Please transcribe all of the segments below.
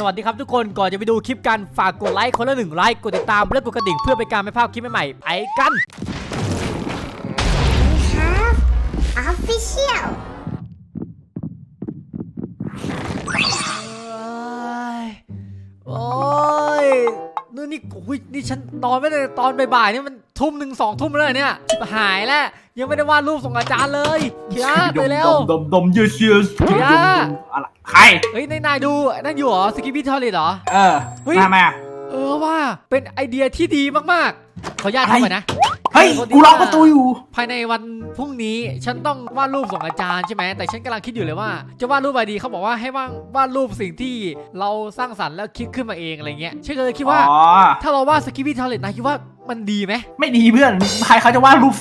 สวัสดีครับทุกคนก่อนจะไปดูคลิปกันฝากกดไลค์คนละหนึ่งไลค์กดติดตามและกดกระดิ่งเพื่อเป็นการไม่พลาดคลิปใหม่ๆไปกัน We have official. โอ้ยนี่นี่โอ้ยนี่ฉันนอนไม่ได้ตอนบ่ายๆนี่มันทุ่มหนึ่งสองทุ่มแล้วเหรอเนี่ยชิบหายแล้ว ยังไม่ได้วาดรูปส่งอาจารย์เลยเคียร์ไปแล้วดมดมเยสเยสเดี๋ยวอะไร ใครเฮ้ยนายนายดูนั่นอยู่เหรอสกิปปี้ทอลเลตเหรอ เออเฮ้ย มาไหมอะเออว่าเป็นไอเดียที่ดีมากๆ ขออนุญาตอะไรทำหน่อยนะ เฮ้ย กูล็อกประตูอยู่ ภายในวันพรุ่งนี้ฉันต้องวาดรูปส่งอาจารย์ใช่ไหม แต่ฉันกำลังคิดอยู่เลยว่า จะวาดรูปอะไรดีเขาบอกว่าให้วาดวาดรูปสิ่งที่เราสร้างสรรค์แล้วคิดขึ้นมาเองอะไรเงี้ยฉันก็เลยคิดว่าอ๋อถ้าเราวาดสกิปปี้ทอลเลตนายคิดว่า มันดีไหมไม่ดีเพื่อนใครเขาจะวาดรูป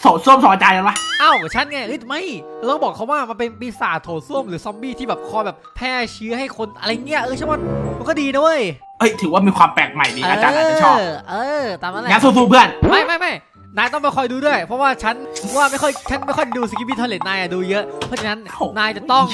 โสดส้วมสองอาจารย์กันวะอ้าวฉันไงเอ้ยไม่เราต้องบอกเขาว่ามันเป็นปีศาจโถส้วมหรือซอมบี้ที่แบบคอยแบบแพร่เชื้อให้คนอะไรเงี้ยเออฉันว่ามันก็ดีนะเว้ยเอ้ยถือว่ามีความแปลกใหม่ดีอาจารย์อาจจะชอบเเออตามนั้นแหละงั้นสู้ๆเพื่อนไม่ไม่ไม่ นายต้องไปคอยดูด้วย เพราะว่าฉันว่าไม่ค่อยฉันไม่ค่อยดูสกิปปี้ทอเลตนายอะดูเยอะ เพราะฉะนั้นโอ้นายจะต้อง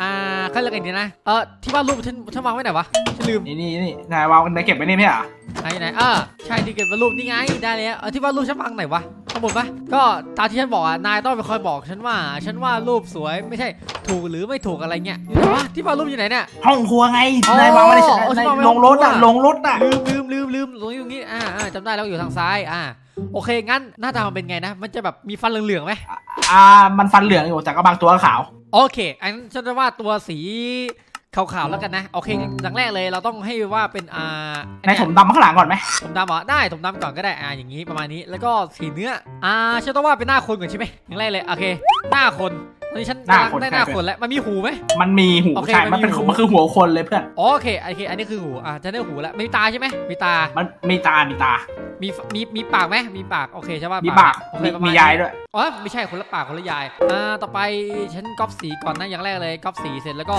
อ่าเขาเรียกกันดีนะเออที่วาดรูปฉันฉันวางไว้ไหนวะฉันลืมนี่นี่นี่นายวางในเก็บไว้นี่ไม่เหรอไหนไหนเออใช่ที่เก็บวาดรูปนี่ไงได้แล้วเออที่วาดรูปฉันวางไหนวะข้างบนปะก็ตามที่ฉันบอกอะนายต้องไปคอยบอกฉันว่า ฉันวาดรูปสวยไม่ใช่ถูกหรือไม่ถูกอะไรเงี้ยอยู่ไหนวะที่วาดรูปอยู่ไหนเนี่ยห้องครัวไงอ๋อนายวางไว้ในอ๋อในฉันวางไว้ลงรถอะห้องครัวลงรถอะลืมลืมลืมลืมตรงนี้ตรงนี้อ่าอ่าจำได้แล้วอยู่ทางซ้ายอ่า โอเคงั้นหน้าตามันเป็นไงนะ มันจะแบบมีฟันเหลืองๆไหมอ่า มันฟันเหลืองอยู่แต่ก็บางตัวก็ขาว โอเคอันนั้นฉันจะวาดตัวสีขาวๆแล้วกันนะ โอเคอย่างแรกเลยเราต้องให้ว่าเป็นอ่าในถมดำข้างหลังก่อนไหมถมดำเหรอได้ถมดำก่อนก็ได้อ่าอย่างนี้ประมาณนี้แล้วก็สีเนื้ออ่าฉันต้องวาดเป็นหน้าคนก่อนใช่ไหมอย่างแรกเลยโอเค หน้าคน ตอนนี้ฉันกำลังได้หน้าคนแล้วมันมีหูไหมมันมีหูโอเคใช่มัมันนมีเป็นหูมันคือหัวคนเลยเพื่อนอ๋อโอเคโอเค อันนี้คือหูอ่าจะได้หูแล้วมีตาใช่ไหมมีตา มันมีตามีตา มีมีมีปากไหมมีปากโอเคใช่ป่ะมีปากโอเคมีประมาณมีนี้ยายด้วยอ๋อไม่ใช่คนละปากคนละยาย อ่า ต่อไปฉันก๊อปสีก่อนนะอย่างแรกเลยก๊อปสีเสร็จแล้วก็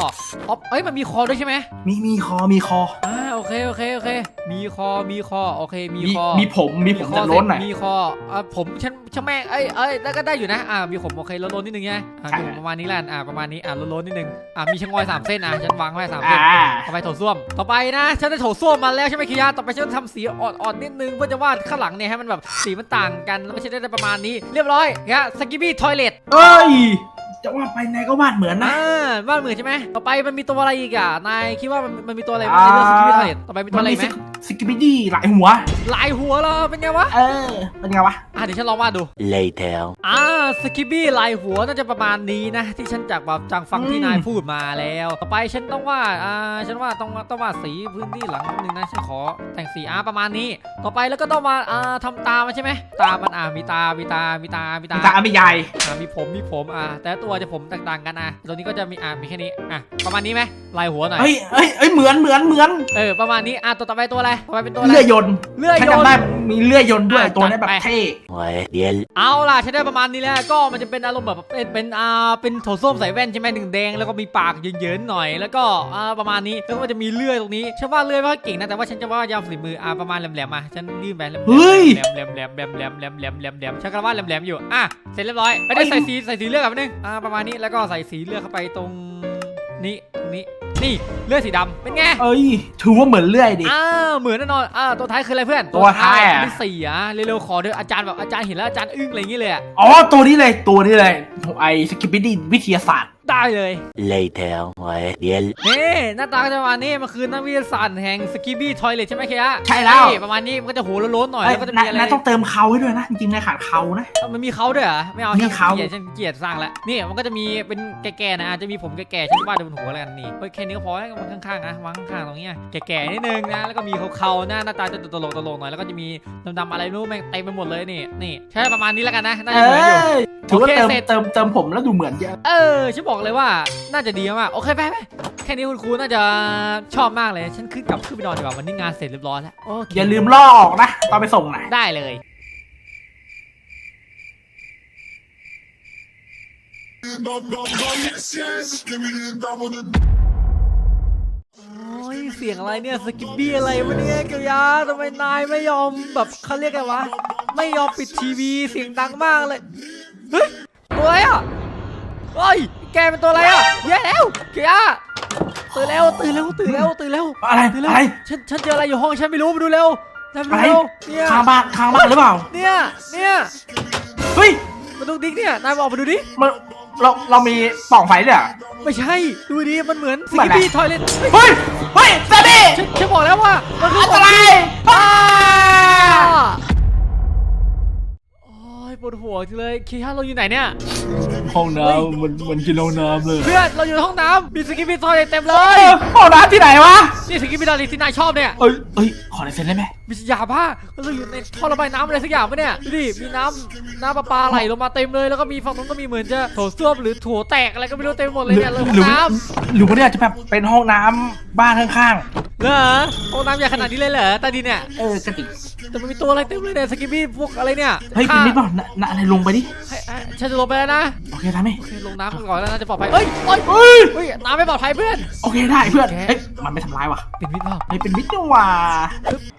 อ๊อปเอ้ยมันมีคอด้วยใช่ไหมมีมีคอมีคอ อ่าโอเคโอเคโอเค มีคอมีคอโอเคมีมีคอมีผมมีผมคอจะล้นหน่อยเสร็จมีคออ่าผมฉันฉันแม่งเอ้ยเอ้ยได้ก็ได้อยู่นะอ่ามีผมโอเคล้นๆนิดนึงไงอ่าใช่มีผมประมาณนี้แหละอ่าประมาณนี้อ่าล้นๆนิดนึงอ่ามีชะงอยสามเส้นอะฉันวางไว้สามเส้นอ่าต่อไปโถส้วมต่อไปนะฉันได้โถส้วมมาแล้วใช่ไหมคิยาต่อไปฉันจะทำสีอ่อนๆนิดนึงเพื่อจะวาดข้างหลังเนี่ยให้มันแบบสีมันต่างกันแล้วไม่ใช่ได้ประมาณนี้ เรียบร้อยฮะสกิบี้ทอยเลทเอ้ย จะว่าไปไหนก็วาดเหมือนนะ อ่าวาดเหมือนใช่ไหมต่อไปมันมีตัวอะไรอีกอะนายคิดว่ามันมันมีตัวอะไรบ้างในเรื่องสกิบี้ทอยเลทต่อไปมีตัวอะไรอีกไหมสกิปปี้ดี้หลายหัว หลายหัวเหรอเป็นไงวะ เออ เป็นไงวะ อะเดี๋ยวฉันลองวาดดู Later. อ่าสกิบี้ลายหัวน่าจะประมาณนี้นะ ที่ฉันจากแบบจังฟังที่อืมนายพูดมาแล้ว ต่อไปฉันต้องวาดอ่าฉันว่าต้องต้องวาดสีพื้นที่หลังนิดนึงนะฉันขอแต่งสีอ่าประมาณนี้ ต่อไปแล้วก็ต้องมาอ่าทำตามันใช่ไหมตามันอ่ามีตามีตามีตามีตามีตาไม่ใหญ่อ่ามีผมมีผมอ่าแต่ละตัวจะผมต่างๆกันอะตัวนี้ก็จะมีอ่ามีแค่นี้อะประมาณนี้ไหมลายหัวหน่อยเฮ้ยเฮ้ยเฮ้ยเหมือนเหมือนเหมือนเออประมาณนี้อะตัวต่อไปตัวอะไรต่อไปเป็นตัวอะไรเลื่อยยนต์เลื่อยฉันยนจำได้ต์มีเลื่อยยนต์ด้วยอะตัวนี้แบบจัดไป เท่ Ouais, bien. เอาล่ะฉันได้ประมาณนี้แล้วก็มันจะเป็นอารมณ์แบบเป็นเป็นอ่าเป็นโถส้วมใส่แว่นใช่ไหมหนึ่งแดงแล้วก็มีปากเยินๆหน่อย แล้วก็อ่าประมาณนี้แล้วก็มันจะมีเลื่อยตรงนี้ฉันว่าเลื่อยไม่ค่อยเก่งนะแต่ว่าฉันจะว่ายาวฝีมืออ่าประมาณแหลมๆมาฉันยื่นไปแหลมๆเฮ้ยแหลมแหลมแหลมแหลมแหลมแหลมแหลมแหลมแหลมฉันก็ว่าแหลมๆอยู่อะเสร็จเรียบร้อยไม่ได้ใส่สีใส่สีเลือดกับนึงอ่าประมาณนี้แล้วก็ใส่สีเลือดเข้าไปตรงนี้ตรง นี้นี่เลือดสีดำเป็นไงเอ้ยถือว่าเหมือนเลื่อยดิ อ้าวเหมือนแน่นอนอ่าตัวท้ายคืออะไรเพื่อนตัวท้ายอะเป็นสีอะเร็วๆขอเดี๋ยวอาจารย์แบบอาจารย์เห็นแล้วอาจารย์อึ้งอะไรอย่างเงี้ยเลยอะ อ๋อตัวนี้เลยตัวนี้เลยไอสกิปปี้ดี้วิทยาศาสตร์ ได้เลย Later. Ouais, bien. นี่หน้าตาก็จะประมาณนี้มันคือนักวิทยาศาสตร์แห่งสกิบี้ทอยเลทใช่ไหมเคียะใช่แล้ว นี่ประมาณนี้มันก็จะหัวโล้นๆหน่อยเอ้ยแล้วก็จะนามียอะไรนายต้องเติมเขาให้ด้วยนะ จริงๆนายขาดเขานะเอ้ามันมีเขาด้วยเหรอไม่เอามีฉันเขา เกลียดฉันเกลียดสร้างแล้วนี่มันก็จะมีเป็นแก่ๆนะอาจจะมีผมแก่ๆฉันวาดบนหัวแล้วกันนี่เฮ้ยแค่นี้ก็พอแล้วมันข้างๆนะวางข้างๆตรงเนี้ยแก่ๆนิดนึงนะแล้วก็มีเขาๆหน้าหน้าตาจะตลกๆหน่อยแล้วก็จะมีดำๆอะไรไม่รู้แม่งเต็มไปหมดเลยนี่นี่ใช่ประมาณนี้แล้วกันนะน่าเอจะเหมือนอยู่อถือว่าโอเคเติมเสร็จเติมเติมผมแล้วดูเหมือนเยอะเออฉันบอกเลยว่าน่าจะดีมากๆโอเคไปไปแค่นี้คุณครูน่าจะชอบมากเลย ฉันขึ้นกลับขึ้นไปนอนดีกว่าวันนี้งานเสร็จเรียบร้อยแล้วโอเคอย่าลืมล่อออกนะตอนไปส่งนะได้เลย Yes, yes, give me the double the โอ้ยเสียงอะไรเนี่ยสกิปปี้อะไรวะเนี่ยเกียวยาทำไมนายไม่ยอมแบบเขาเรียกไงวะ ไม่ยอมปิดทีวีเสียงดังมากเลย เฮ้ยตัวอะไรอะเฮ้ย แกเป็นตัวอะไรอะแย่แล้วเกียวยาตื่นแล้วตื่นแล้วตื่นแล้วตื่นแล้วอะไรตื่นแล้วอะไร ฉันฉันเจออะไรอยู่ห้องฉันไม่รู้มาดูเร็วมาดูอะไรเร็วเนี่ยข้างบ้านข้างบ้านหรือเปล่า เนี่ยเนี่ยเฮ้ยมาดูดิ๊กเนี่ยนายบอกมาดูดิมันเราเรามีปล่องไฟด้วยเหรอไม่ใช่ดูดิมันเหมือนสเหมืกิอนอะไรปี้ทอยเลทเฮ้ยเฮ้ยซาบี้ฉันฉันบอกแล้วว่ามันคืออันตรายอ้าโอ้ย ปวดหัวจังเลยคีฮันเราอยู่ไหนเนี่ย ห้องน้ำมันมันกินห้องน้ำเลยเพื่อนเราอยู่ในห้องน้ำมีสกิปปี้ทอยเลทเต็มเลเฮ้ยยห้องน้ำที่ไหนวะนี่สกิปปี้ทอยเลทที่นายชอบเนี่ย เอ้ยเอ้ยขอลายเซ็นได้ไหม มียาบ้าเราอยู่ในท่อระบายน้ำอะไรสักอย่างปะเนี่ยดูดิมีน้ำน้ำประปาไหลลงมาเต็มเลยแล้วก็มีฝั่งนู้นก็มีเหมือนจะโถส้วมหรือโถแตกอะไรก็ไม่รู้เต็มไปหมดเลยเนี่ยเลยห้อหรืงน้หรือว่าเนี่ยจะแบบเป็นห้องน้ำบ้านข้างำเหรอห้องน้ำใหญ่ขนาดนี้เลยเหรอใต้ดินเนี่ยๆ เออกระติกแต่มันมีตัวอะไรเต็มเลยเนี่ยสกิปปี้พวกอะไรเนี่ยเฮ้ยเป็นมิดป่ะน่ะน่ะอะไรลงไปดิ ให้ให้ฉันจะลงไปแล้วนะโอเคทำไหมโอเคลงน้ำก่อนแล้วน่าจะปลอดภัยเอ้ยเอ้ยเฮ้ยเฮ้ยน้ำไม่ปลอดภัยเพื่อน โอเคได้เพื่อนแกเฮ้ยมันไม่ทำร้ายว่ะเป็นมิดเปล่า เฮ้ยเป็นมิดนี่หว่า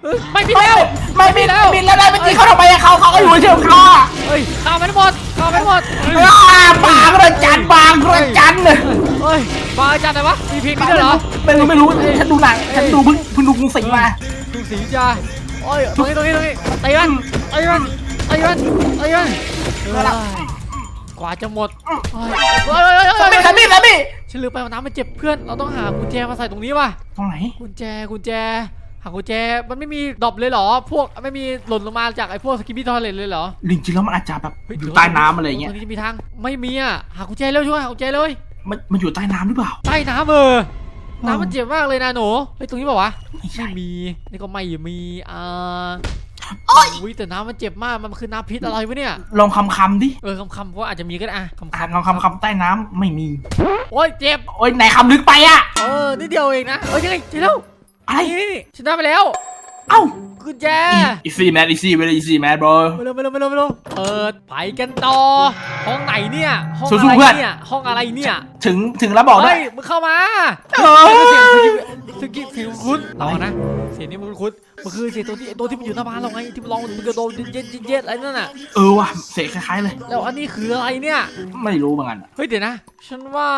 เฮ้ยไม่มิดแล้วไม่มิดแล้วมิดแล้วได้ไปตีเขาทำไมอะเขาเขาก็อยู่เฉยๆเขาอะเฮ้ยข้าวมันหมดข้าวมันหมดเฮ้ยอ้าบางระจันบางระจันเลยเฮ้ยมาอาจารย์ไหนวะมีเพลงนี้ด้วยเหรอไม่รู้ไม่รู้ฉันดูหนังฉันดูเพิ่งเพิ่งดูกรุงศรีมาดูสีจ้าโอ้ยตรงนี้ตรงนี้ตรงนี้ตีมันตีมันตีมันตีมันเอ้ยกว่าจะหมดเฮ้ยเฮ้ยเฮ้ยสามีเฮ้ยสามีสามีฉันลืมไปว่าน้ำมันเจ็บเพื่อน เราต้องหากุญแจมาใส่ตรงนี้ว่ะ ตรงไหน กุญแจ กุญแจ หากุญแจมันไม่มีดรอปเลยเหรอ พวกไม่มีหล่นลงมาจากไอ้พวกสกิปปี้ทอยเลทเลยเหรอจริงๆแล้วมันอาจจะแบบเฮ้อยู่ใต้น้ำอะไรอย่างเงี้ตยรงนี้จะมีทางไม่มีอะหากุญแจเร็วช่วยหากุญแจเลย มันมันอยู่ใต้น้ำหรือเปล่า ใต้น้ำเออน้ำมันเจ็บมากเลยนะหนูเฮ้ยตรงนี้เปล่าวะไม่ใช่ไม่มีนี่ก็ไม่มีอ่าอุ้ยแต่น้ำมันเจ็บมากมันคือน้ำพิษอะไรวะเนี่ยลองคำคำๆดิเออคำคำๆว่าอาจจะมีก็ได้อะคำอ่านคำลองคำคำๆใต้น้ำไม่มี โอ้ยเจ็บโอ้ยไหนคำลึกไปอะเออนิดเดียวเองนะเอ้ยยังไงเจอแล้ว อะไรชนี่ฉันได้ไปแล้ว เอ้ากุญแจ easy man easy very easy man bro ไปเร็วไปเร็วไปเร็วไปเร็วเปิดไปกันต่อ ห้องไหนเนี่ย ห้องสู้อะๆไรเพื่อน เนี่ยห้องอะไรเนี่ยถึงถึงแล้วบอกได้เฮ้ยมึงเข้ามาเออเฮ้ยเสียงเสียงคุ้นเรานะเสียงนี้มึงคุ้น มันคือเสียงตัวที่ไอ้ตัวที่มันอยู่หน้าบ้านเราไงที่มันร้องมันกระโดดเย็ดเย็ดเย็ดอะไรนั่นน่ะเออว่ะเสียงคล้ายๆเลย แล้วอันนี้คืออะไรเนี่ยไม่รู้เหมือนกันเฮ้ยเดี๋ยวนะ ฉันว่า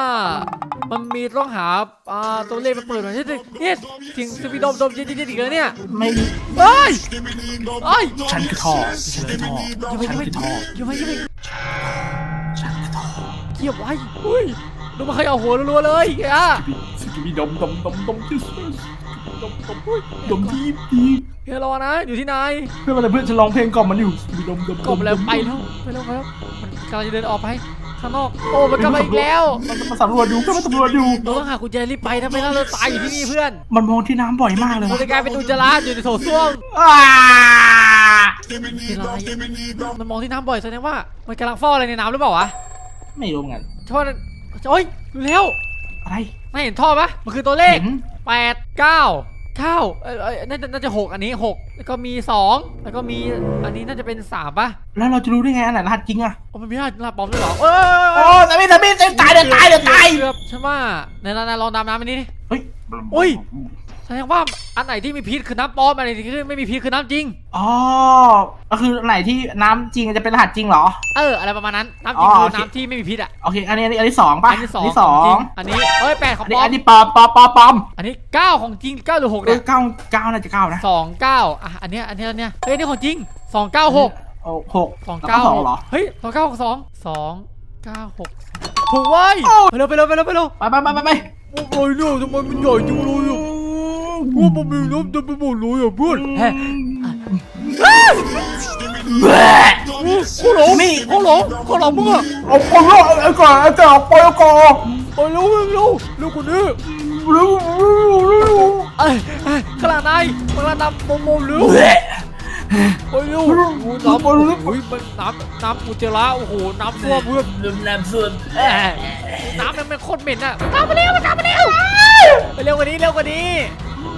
มันมีต้องหาอ่าตัวเลขมาเปิดหน่อยที่เนี่ยเสียงสปีดโดมโดมเย็ดเย็ดเย็ดอีกแล้วเนี่ยไม่เฮ้ยเฮ้ยฉันคือท่อฉันคือท่ออย่าไปฉันอย่าไปคือท่ออย่าไปอย่าไปฉันคือท่อเกียบไว้อุ้ยดูมาใครเอาหัวรัวๆเลยอะสกิบิดมดมดมดมที่ ดมดมอุ้ยดมที่ดีเฮียรอนะ อยู่ที่ไหนเพื่อนอะไรเพื่อนฉันร้องเพลงกล่อมมันอยู่ดมดมกบแล้วไปแล้วไปแล้วไปแล้วมันกำลังจะเดินออกไปข้างนอก โอ้ มันกลับมาอีกแล้วมันมาสำรวจอยู่เพื่อนมาสำรวจอยู่เราต้องหากุญแจรีบไปถ้าไม่งั้นเราตายอยู่ที่นี่เพื่อน มันมองที่น้ำบ่อยมากเลยมันจะกลายเป็นอุจจาระอยู่ในโถส้วมอ้ามันมองที่น้ำบ่อยแสดงว่า มันกำลังฟอกอะไรในน้ำหรือเปล่าวะไม่รู้เหมือนกันท่อนั้นโอ้ยดูแล้วอะไรไม่เห็นท่อปะมันคือตัวเลขแปดเก้า เก้าเอ้ยเอ้ยน่าจะน่าจะหกอันนี้หกแล้วก็มีสองแล้วก็มีอันนี้น่าจะเป็นสามปะแล้วเราจะรู้ได้ไงอันไหนรหัสจริงอะโอ้มันไม่ได้รหัสปลอมด้วยเหรอเอ้ยโอ้แต่ไม่แต่ไม่จะตายเดี๋ยวตายเดี๋ยวตายเกือบฉันว่าในนานๆลองดำน้ำอันนี้ดิ เฮ้ย อุ้ยแส ดงว่าอันไหนที่มีพิษคือน้ำปลอมอันไหนที่ไม่มีพิษคือน้ำจริง อ๋อ ก็คืออันไหนที่น้ำจริงจะเป็นรหัสจริงเหรอ เออ อะไรประมาณนั้น น้ำจริงอ๋อคือโอเคน้ำที่ไม่มีพิษอะ โอเค อันนี้อันนี้อันที่สองป่ะ อันที่สองที่สอขงจริอันนี้เอ้ยแปดขอัองนนี้ปลออัมนนี้ปลอมปลอมปลอมปลอม อันนี้เก้าของจริงเก้าหรือหกเอเนี่อยเก้าเก้าน่าจะเก้านะสองเก้าอะ อันเนี้ยอันเนี้ยอันเนี้ยเฮ้ยอันนี่ของจริงสองเก้าหกโอ้หกสองแล้วเก้าสองเหรอ เฮ้ยสองเก้าหกสองสองเก้าหกถูกเว้ยโอ้ไปเร็วไปเร็วไปเร็วไปเร็วไปไปไปไปไปโอ้ยเนี่ยทำไมมันใหญ่จังเลย อะว่ามันมีน้ำเต็มไปหมดเลยอะเพื่อนแฮะแหวะข้าวหลงนี่ข้าวหลงข้าวหลงมึงอะเอาคนละไอ้ก่อนไอ้ก่อนปล่อยก่อนไปเร็วเร็วเร็วเร็วกว่านี้เร็วเร็วเร็วเอ้ยเอ้ยข้างหลังนายข้างหลังน้ำโมโมเร็วแหวะไปเร็วโอ้โหน้ำโอ้ยมันน้ำน้ำอุจจาระโอ้โห น้ำท่วมเพื่อนลืมน้ำส่วนเอ้ยน้ำมันเป็นโคตรเหม็นอะตามมาเร็วตามมาเร็วไปเร็วกว่านี้เร็วกว่านี้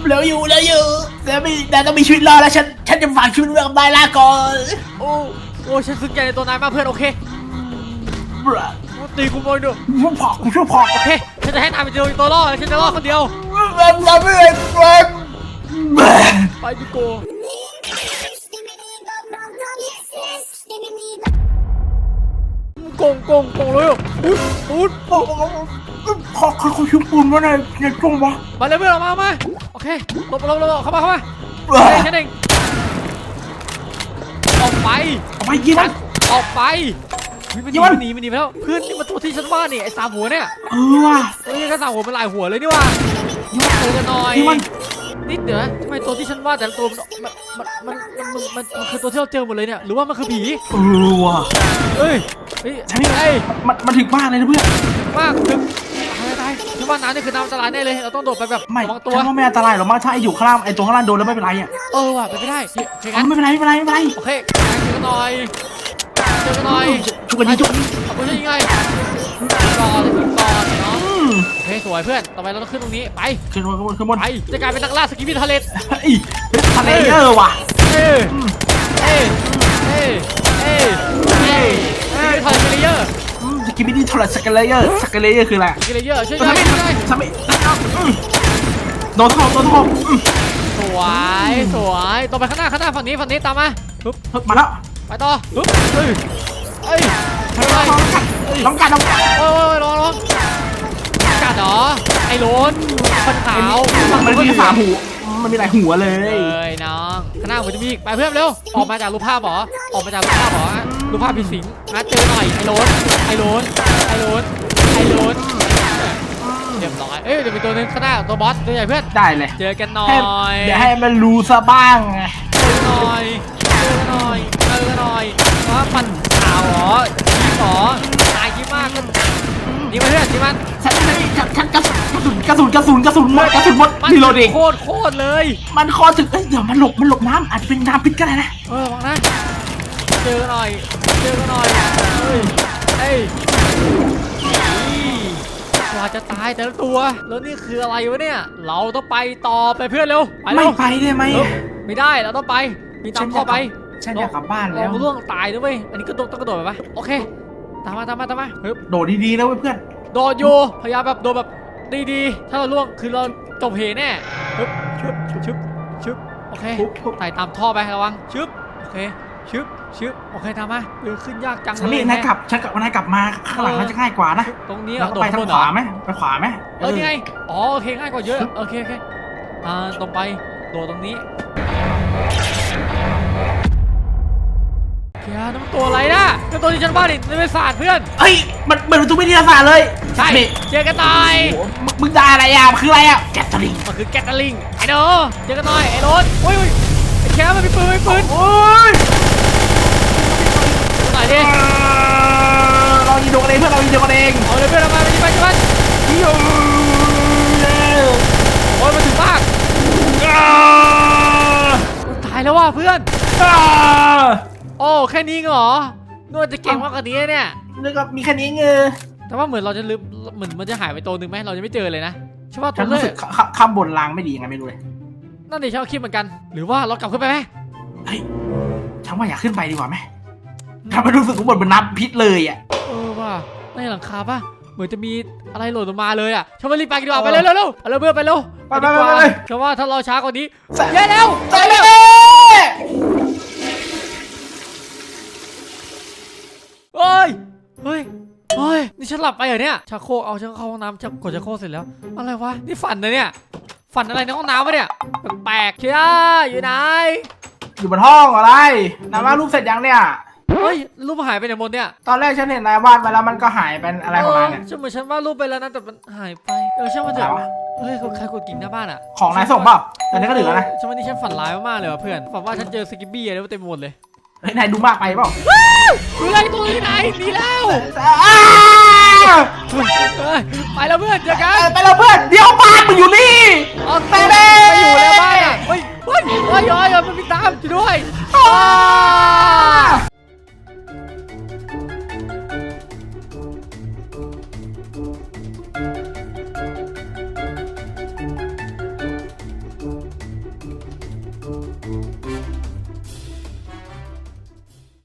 เร็วอยู่เร็วอยู่แต่ไม่แต่ต้องมีชีวิตรอดแล้วฉันฉันจะฝากชีวิตไว้กับนายลาก่อนโอ้โอ้ฉันซึ้งใจในตัวนายมากเพื่อนโอเคบรตีกูบอยเด้อมึงผอกกูช่วยผอกโอเคฉันจะให้นายเป็นตัวรอดฉันจะรอดคนเดียวเร็วเร็วเร็วเร็วแหวะไปดิโกโกงโกงโกงเลยอะอุ๊ยอุ๊ย ขอขอเขาเขาชุบปูนวะเนี่ยในกรงวะมาเลยเพื่อนออกมาออกมาโอเคหลบหลบหลบเข้ามาเข้ามาเออเฮ้ยฉันเองออกไปเอาไปยิงมันออกไปยมันหนีมันหนีมันหนีไปแล้วเพื่อนนี่มันตัวที่ฉันว่านี่ไอ้สามหัวเนี่ยเออว่ะเฮ้ยก็สามหัวมันหลายหัวเลยนี่ว่าเจอกันหน่อยยิงมันนิดเดี๋ยวทำไมตัวที่ฉันว่าแต่ละตัวมันมันมันมันมันมันมันคือตัวที่เราเจอหมดเลยเนี่ยหรือว่ามันคือผีเออว่ะเอ้ยเฮ้ยใช่เอ้มันมันถึงมากเลยนะเพื่อนมากคือ ตายตายคือว่าน้ำนี่คือน้ำอันตรายแน่เลยเราต้องโดดไปแบบไม่ระวังตัวฉันว่าไม่อันตรายหรอกมั้งถ้าไออยู่ข้างล่างไอตัวข้างล่างโดนแล้วไม่เป็นไรอะเออว่ะไปไม่ได้โอเคเอางั้นไม่เป็นไรไม่เป็นไรไม่เป็นไรโอเคเจอกันหน่อยเจอกันหน่อยชุกกันดีชุกกันดีเอาไปใช่ยังไงก่อนก่อนเนาะอืมโอเคสวยเพื่อนต่อไปเราต้องขึ้นตรงนี้ไปขึ้นบนขึ้นบนขึ้นบนไปจะกลายเป็นนักล่าสกิปปี้ทะเลเฮ้ยเป็นทะเลเยอร์ว่ะเอ้ยเอ้ยเอ้ยเอ้ยเอ้ยเอ้ยทะเลเยอร์อืม สกิปปี้โทรสกเลเยอร์สกเลเยอร์คืออะไรสกิเลเยอร์ช่วยทำได้ไมช่วยได้ทำไมอืมโดนทองโดนทองอืมสวยสวยต่อไปข้างหน้าข้างหน้าฝั่งนี้ฝั่งนี้ตามมาปึ๊บเฮ้ยมาแล้วไปต่อปึ๊บเอ้ยเอ้ยทำไมน้องกัดน้องกัดโอ้ยโอ้ยร้องร้องกัดเหรอไอ้โลนคนขาวมันมีสามหูมันมีหลายหัวเลเอ้ยยน้องข้างหน้าผมจะมีอีกไปเพื่อนเร็วออกมาจากรูปภาพเหรอออกมาจากรูปภาพเหรอรูปภาพผีสิงนะเจอห น่อยไอ้โลนไอ้โลนไอ้โลนไอ้โลนเรียบร้อยเอ้ยเดี๋ยวมีตัวหนึงข้างหน้าตัวบอสตัวใหญ่เพื่อนได้เลยเจอกันหน่อให้ยเดี๋ยวให้มันรู้ซะบ้างไงเจอกันหน่อยเจอกันหน่อยเจอกันหน่อยว่าปันขาวเหรอยิ้มเหรอตายยิ้มมากกันนี่มาเพื่อนนี่มันฉันฉันฉันกระสุนกระสุนกระสุนกระสุนหมดกระสุนหมดมันรีโหลดเองโคตรโคตรเลย มันคอถึงเอ้ยเดี๋ยวมันหลบมันหลบน้ำอาจจะเป็นน้ำพิษก็ได้นะเออวังนะเจอกันหน่อยเจอกันหน่อยเฮ้ยเฮ้ยนี่ กว่าจะตายแต่ละตัว แล้วนี่คืออะไรวะเนี่ย เราต้องไปต่อไปเพื่อนเร็ว ไปไม่เร็วไปได้ไหมเอ้าไม่ได้ เราต้องไป มีตามพ่อไป ฉันอยากกลับบ้านเราแล้วล่วงตายนะเว้ย อันนี้ก็ต้องต้องกระโดดไปปะโอเค ตามมาตามมาตามมาเฮ้ยโดดดีๆนะเว้ยเพื่อนโดดอยู่พยายามแบบโดดแบบดีๆ ถ้าเราล่วงคือเราจบเหแน่ชึบชึบชึบชึบโอเคปุ๊บปุ๊บไต่ตามท่อไประวังชึบโอเค ชึบชึบโอเคทำมาเออขึ้นยากจังฉันเลนี่ยนายกลับฉันกลับนายกลับมาข้างหลังน่าจะง่ายกว่านะตรงนี้เราอะก็โดไปดทางบนขเหรอวาไหมไปขวาไหมเออนี่ไงอ๋อโอเคง่ายกว่าเยอะโอเคโอเคอ่าตรงไปโดดตรงนี้เกียร์น้ำตัวอะไรนะเป็นตัวที่ฉันว่าดิในเป็นศาสตร์เพื่อนเฮ้ยมันเหมือนประตูวิทยาศาสตร์เลยใช่นี่เจอกันหน่อยโอ้โหมึงมึงได้อะไรอะมันคืออะไรอะแกตลิงมันคือแกตเตอร์ลิงไอ้โนเจอกันหน่อยไอ้โรถโอ้ยโอ้ยไอ้ แคมมันมีปืนมีปืนโอ้ยหน่อยดิเออเรายิงโดนกันเองเพื่อนเรายิงโดนกันเองเอาเลยเพื่อนเอามาไปยิงไปยิงไปยูเย้โอ้ยมันถึงมากอ่าตายแล้วว่ะเพื่อนอ่าโอ้แค่นี้เหรอนวดจะเก่งมากกว่านี้เนี่ยนึกว่ามีแค่นี้เงยแต่ว่าเหมือนเราจะลืมเหมือนมันจะหายไปตัวหนึ่งไหมเราจะไม่เจอเลยนะใช่ป่ะตัฉัวนเลรู้ยสึกข้าข้ามบนรางไม่ดียังไงไม่รู้เลย นั่นดิฉันก็คิดเหมือนกัน หรือว่าเรากลับขึ้นไปไหมเฮ้ยฉันว่าอยากขึ้นไปดีกว่าไหมทำให้รู้สึกว่าบนเป็นน้ำพิษเลยอะ เออว่ะในหลังคาป่ะ เหมือนจะมีอะไรหล่นลงมาเลยอะฉันว่ารีบไปกันดีกว่าไปเร็วเร็วเร็วไปเร็วเพื่อนไปเร็วไปไปดีกว่าไปไปฉันว่าถ้าเราช้ากว่านี้ใส่แย่แล้วใส่เลยเฮ้ยเฮ้ยเฮ้ย นี่ฉันหลับไปเหรอเนี่ยชักโครกเอาฉันเข้าห้องน้ำชักกดชักโครกเสร็จแล้ว อะไรวะ นี่ฝันนะเนี่ย ฝันอะไรในห้องน้ำวะเนี่ยแปลกๆเชียอยู่ไหนอยู่บนห้องอะไรนายว่าดรูปเสร็จยังเนี่ย เฮ้ยรูปหายไปไหนหมดเนี่ยตอนแรกฉันเห็นนายวาดไปแล้วมันก็หายเป็นอะไรของนายเนี่ยฉันเหมือนฉันวาดรูปไปแล้วนะแต่มันหายไปเออช่างมันเถอะไรอะวะ เฮ้ยใครกดกิ่งหน้าบ้านอะของนายส่งเปล่าแต่นี้ก็ถึงแล้วนะฉันวันนี้ฉันฝันร้ายมากๆเลยว่ะเพื่อนฝันว่าฉันเจอสกิบบี้อะไรเต็มไปหมดเลยเฮ้ยนายดูมากไปเปล่าเฮ้ยตัวที่ไหนหนีแล้วอ้าเฮ้ยไปแล้วเพื่อนเจอกันไปแล้วเพื่อนเดี๋ยวบ้านมึงอยู่นี่ออกไปไปเลยไปอยู่แล้วบ้านอะเฮ้ยเฮ้ยเฮ้ยเฮ้ยเฮ้ยมันมีตามอยู่ด้วยอ้าว